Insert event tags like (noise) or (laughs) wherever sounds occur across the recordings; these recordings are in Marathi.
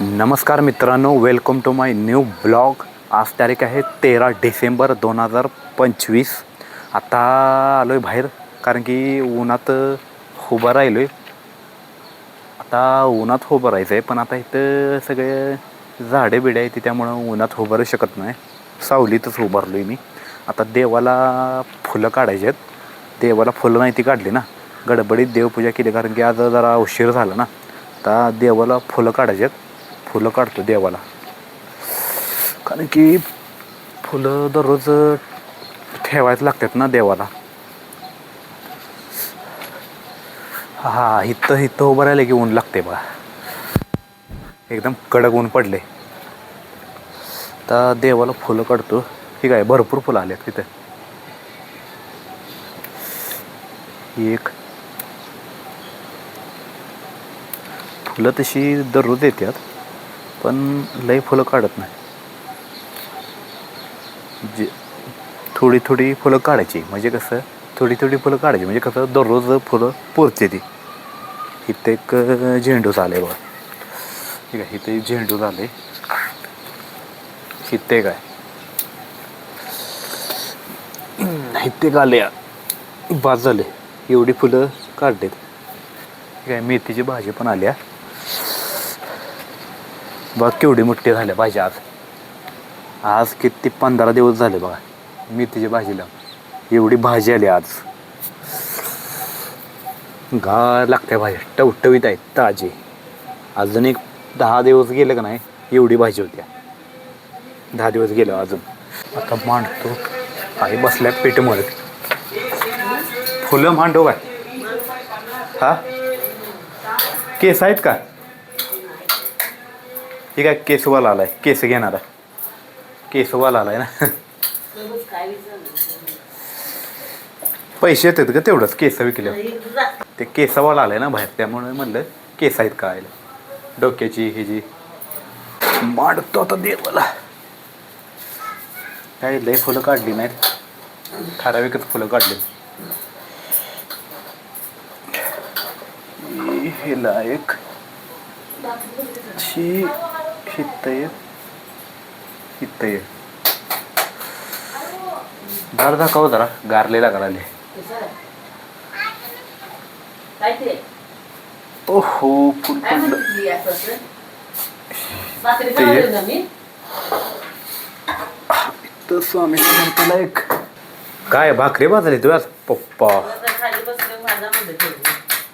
नमस्कार मित्रांनो welcome to my new blog आज तारीख आहे तेरा डिसेंबर दोन हजार पंचवीस. आता आलो आहे बाहेर कारण की उन्हात उभं राहिलो आहे आता उन्हात उभं राहायचं आहे पण आता इथं सगळे झाडे बिडे आहेत त्यामुळं उन्हात उभं राहू शकत नाही. सावलीतच उभारलो आहे मी. आता देवाला फुलं काढायची आहेत. देवाला फुलं नाही ती काढली ना. गडबडीत देवपूजा केली कारण की आज जरा उशीर झाला ना. आता देवाला फुलं काढायची आहेत. फुलं काढतो देवाला. कारण की फुलं दररोज ठेवायच लागतात ना देवाला. हा इथं इथं उभं राहिलं की ऊन लागते बघा. एकदम कडक ऊन पडले तर देवाला फुलं काढतो. ठीक आहे भरपूर फुलं आलेत तिथं. एक. फुलं तशी दररोज येतात पण लई फुलं काढत नाही. जे थोडी थोडी फुलं काढायची. म्हणजे कसं थोडी थोडी फुलं काढायची. म्हणजे कसं दररोज फुलं पोरते ती. इथे एक झेंडू झाले बघा. ठीक आहे इथे झेंडू झाले इथे काय इथे आले बाद झाले एवढी फुलं काढलेत. ठीक आहे मेथीची भाजी पण आल्या बघा केवढी मोठी झाल्या भाजी आज. आज किती पंधरा दिवस झाले बघा मेथीची भाजीला. एवढी भाजी आली आज. गा लागते भाजी टवटवीत आहेत ताजी. अजून एक दहा दिवस गेले का नाही एवढी भाजी होत्या दहा दिवस गेलो अजून. आता मांडतो. काही बसल्या पेट फुलं मांडो काय? हा? केस आहेत का? ठीक आहे केसवाला आलाय. केस घेणार आहे. केसवाला आलाय ना. पैसे येतात का तेवढंच केस विकले ते केसवाला आलाय ना बाहेर त्यामुळे म्हणलं केस आहेत का आयला डोक्याची हे जी मांडतो आता देवाला. काय लय फुलं काढली नाहीत. ठराविकच फुलं काढली. हेला लायक शी हित्तय हित्तय गार दाखव जरा. गारलेला करायला. ओहो फुल पडलं. तर (laughs) स्वामी समर्थाला एक. काय भाकरी भाजली तू आज? पप्पा.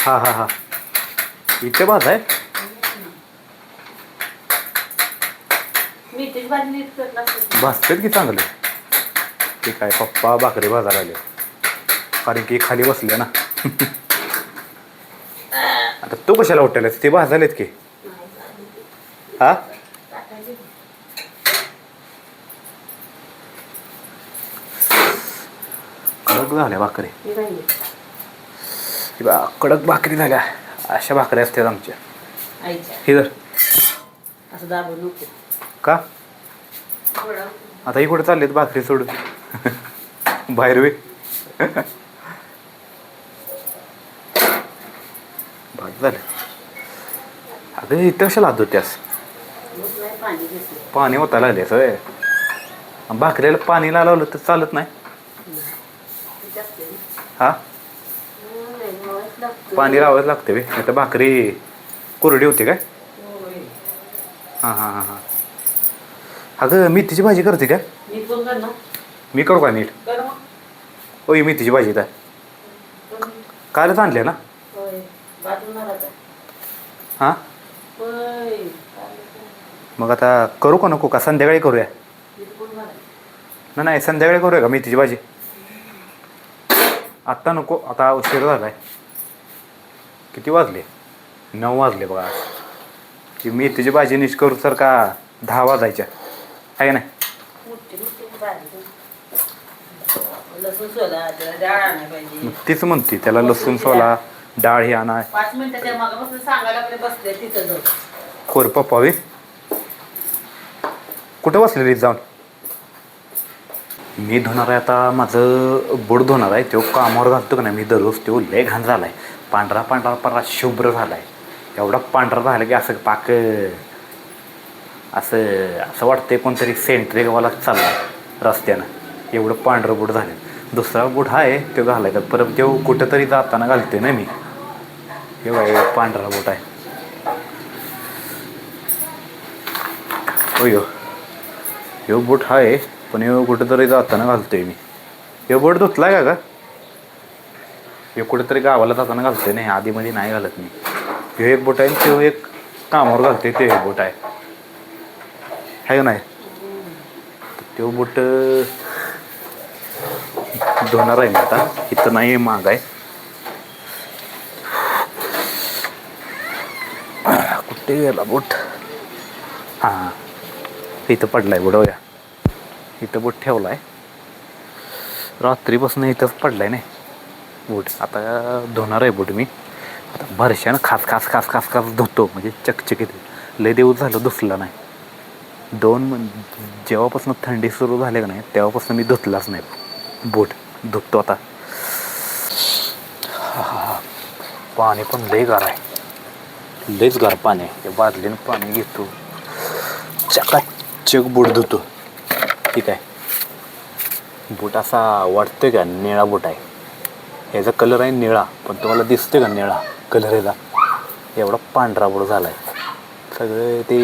हा हा हा. इथे भाज आहे भाजतात की चांगले? ते काय पप्पा भाकरी भाजायला आले कारण की खाली बसले ना. (laughs) आता तू कशाला उठलेस ते भाजालेत की. हा? कडक झाल्या भाकरी. बा कडक भाकरी झाल्या. अशा भाकरी असतात आमच्या. हे जर असं दाबून नको. का? आता इकडे चाललेत भाकरी सोडून. बाहेर वे. भात झालं. अगं इथं कशाला हात होत्यास पाणी होता लागले सोय भाकरीला पाणी लावलं तर चालत नाही. हा? पाणी लावायच लागते वे. तर भाकरी कोरडी होते काय? हां हां हां हां. अगं मेथीची भाजी करते का? मी फोन कर ना. मी करू का नीट? कर मग. ओय मेथीची भाजी काय कालच आणल्या ना? होय हां? होय. मग आता करू का नको? का संध्याकाळी करूया? नाही नाही संध्याकाळी करूया का मेथीची भाजी? आत्ता नको आता उशीर झालाय. किती वाजले? नऊ वाजले बघा. आज ती मेथीची भाजी निश करू तर का दहा वाजायच्या? आहे ना लसूण सोला डाळ पाहिजे. मग तीच म्हणते त्याला लसूण सोला डाळ ही आणा. पाच मिनिटाच्या मागापासून सांगायला लागले बसले तिथं जाऊन. खोर पप्पावी कुठं बसलेली जाऊन? मी धुणार आहे आता माझं बुड धुणार आहे. तो कामावर घालतो का नाही? मी दररोज तो लय घाण झाला आहे पांढरा पांढरा परा शुभ्र झाला आहे एवढा पांढरा झाला की असं पाक असं असं वाटतं आहे कोणतरी सेंट्रिकवाला चालला रस्त्यानं. एवढं पांढरं बूट झालं. दुसरा बूट आहे तो घालायचा. परत तो कुठंतरी जाताना घालते ना मी. एवढा बघा पांढरा बूट आहे. होय हो यो बूट आहे पण हे कुठंतरी जाताना घालतोय मी. हे बूट धुतलाय का का ह्यो कुठेतरी गावाला जाताना घालतोय नाही आधीमध्ये नाही घालत मी. ह्यो एक बूट आहे तो एक कामावर घालतोय ते एक बूट आहे. आहे का नाही? तो बूट धुणार आहे मी आता. इथं नाही महाग आहे. कुठे गेला बूट? हां इथं पडला आहे बुडवया इथं बूट आहे रात्रीपासून इथंच पडला आहे नाही. बूट आता धुणार आहे बूट मी. आता भरशानं खास खास खास खास खास धुतो. म्हणजे चकचकीत. लय देऊ झालं धुसला नाही. दोन जेव्हापासून थंडी सुरू झाली का नाही तेव्हापासून मी धुतलाच नाही. बूट धुतो आता. पाणी पण लई गार आहे. लईच गार पाणी आहे. बादलीनं पाणी घेतो. चकाचक बूट धुतो. ठीक आहे. बूट असा वाटतोय का निळा बूट आहे. ह्याचा कलर आहे निळा पण तुम्हाला दिसतोय का निळा कलर ह्याचा एवढा पांढरा बूट झाला आहे सगळं ते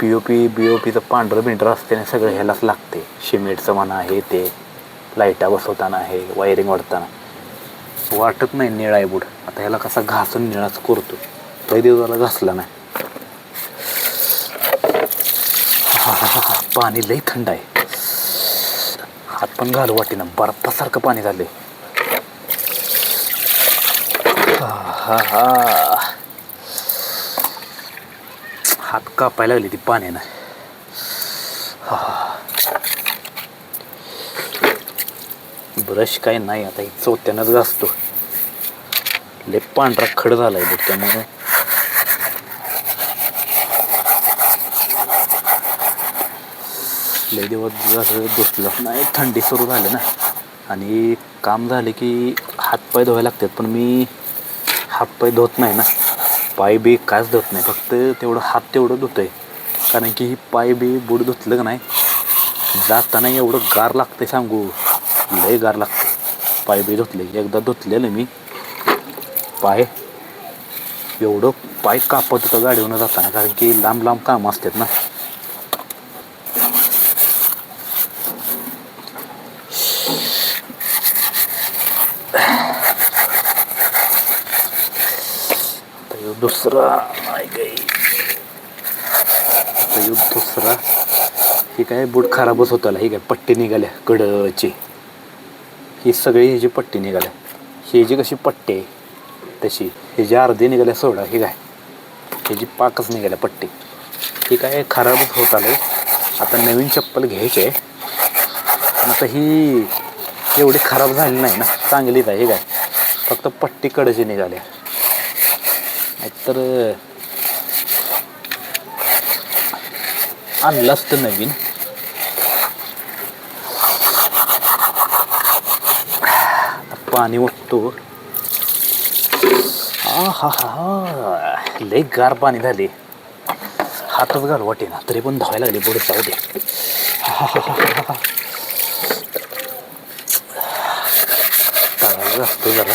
P O P B O पीचं पांढरं बिंढरं असते सगळं ह्यालाच लागते. शिमेटचं म्हणा हे ते. लाईटा बसवताना आहे वायरिंग वाढताना वाटत नाही निळा आहे बुड. आता ह्याला कसा घासून निळाच करतो. काही दिवसाला घासला नाही. हा, हा, हा, हा. पाणी लई थंड आहे. हात पण घालू वाटेना. बर्फासारखं पाणी झालंय. हा हा. हात कापायला लागली ती पाण्यानं ब्रश काय नाही आता ही चौथ्यानंच घासतो. लय पांढरा खड झालाय बघ त्यामुळे. लय दिवस झालं दुसलं. नाही थंडी सुरू झाली ना. आणि काम झाले की हातपाय धुवायला लागतात पण मी हातपाय धुत नाही ना. पाय बी कायच धुत नाही फक्त तेवढं हात तेवढं धुतोय. कारण की ही पाय बी बुड धुतलं का नाही जाताना एवढं गार लागतं आहे सांगू. लय गार लागते पाय बी धुतले एकदा धुतलेलं मी पाय एवढं पाय कापत होतं गाडीवरून जाताना कारण की लांब लांब कामं असतात ना आता ह्यो दुसरा नाही काही. दुसरा. ही काय बूट खराबच होताला ही काय पट्टी निघाल्या कडची. ही सगळी ह्याची पट्टी निघाल्या ह्याची कशी पट्टी आहे तशी. जी अर्धी निघाल्या सोडा ही काय? ह्याची पाकच निघाल्या पट्टी. ही काय खराबच होत आलं आता नवीन चप्पल घ्यायची आहे. आता ही एवढी खराब झाली नाही ना चांगलीच आहे हे काय? फक्त पट्टी कडची निघाल्या. नाहीतर आणलं असतं नवीन. पाणी उठतो हा हा हा लय गार पाणी झाले. हातच घाल वाटे ना तरी पण धावायला लागले पुढे जाऊ दे. हा हा जरा.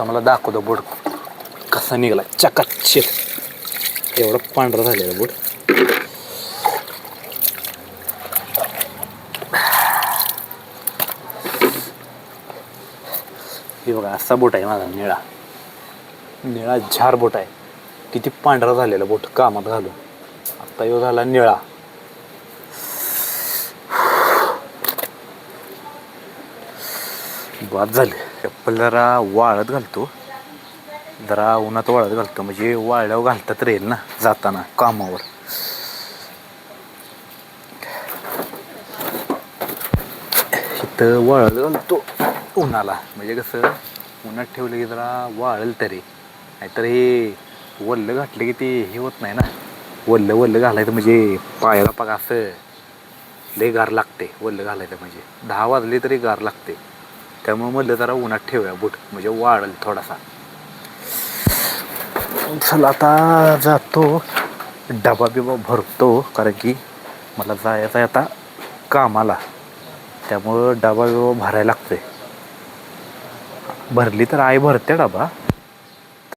आता मला दाखवतो बोट कसा निघाला? चकाचक एवढं पांढरा झालेला बोट हे बघा असा बोट आहे माझा निळा. निळा झार बोट आहे. किती पांढरा झालेला बोट कामात घालून. आता यो झाला निळा. बाद झाली. चप्पल जरा वाळत घालतो. जरा उन्हात वाळत घालतो. म्हणजे वाळल्यावर घालतात राहील ना जाताना कामावर. इथं वाळत घालतो उन्हाला. म्हणजे कसं उन्हात ठेवलं की जरा वाळल तरी. नाहीतर हे वल्ल घातलं की ते हे होत नाही ना. वल्ल वल्ल घालायचं म्हणजे पायाला पाक असं. लय गार लागते वल्ल घालायचं म्हणजे. दहा वाजले तरी गार लागते. त्यामुळे म्हटलं जरा उन्हात ठेवूया बूट. म्हणजे वाढल थोडासा. चल आता जातो. डबा बिबा भरतो कारण की मला जायचं आहे आता कामाला. त्यामुळं डबा बिबा भरायला लागतोय. भरली तर आई भरते डबा.